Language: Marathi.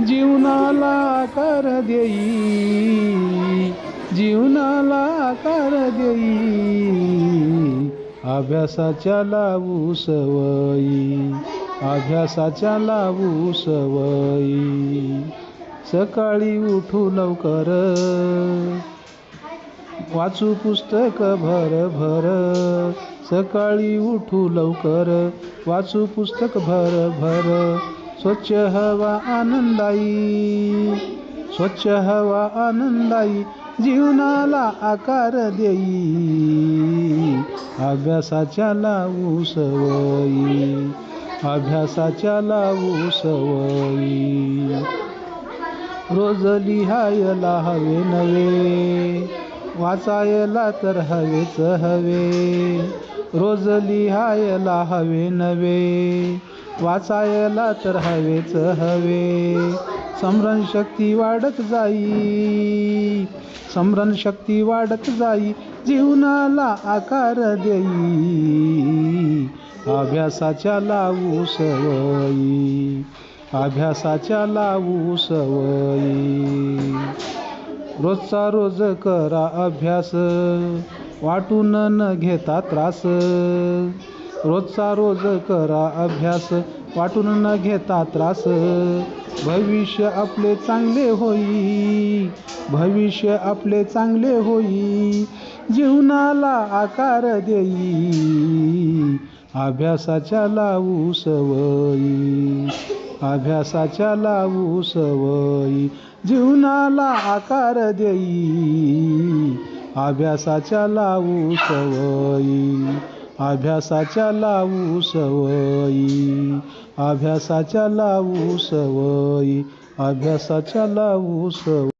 जीवनाला आकार देई. जीवनाला आकार देई. अभ्यासाच्या लावू सवयी अभ्यासाच्या लावू सवयी सकाळी उठू लवकर. वाचू पुस्तक भर भर. सकाळी उठू लवकर. वाचू पुस्तक भर भर. स्वच्छ हवा आनंदाई. स्वच्छ हवा आनंदाई जीवनाला आकार देई. अभ्यासाच्या लावू सवयी. अभ्यासाच्या लावू सवयी. रोज लिहायला हवे नवे. वाचायला तर हवेच हवे. रोज लिहायला हवे नवे. वाचायला तर हवेच हवे. स्मरण शक्ती वाढत जाई. स्मरण शक्ती वाढत जाई. जीवनाला आकार देई. अभ्यासाच्या लावू सवयी अभ्यासाच्या लावू सवयी रोजचा रोज करा अभ्यास. वाटून न घेता त्रास. रोजचा रोज करा अभ्यास. वाटून न घेता त्रास. भविष्य आपले चांगले होई. भविष्य आपले चांगले होई. जीवनाला आकार देई. अभ्यासाच्या लावू सवयी अभ्यासाच्या लावू सवयी जीवनाला आकार देई. अभ्यासाच्या लावू सवयी अभ्यासाच्या लावू सवयी अभ्यासाच्या लावू सवयी अभ्यासाच्या लावू सवयी.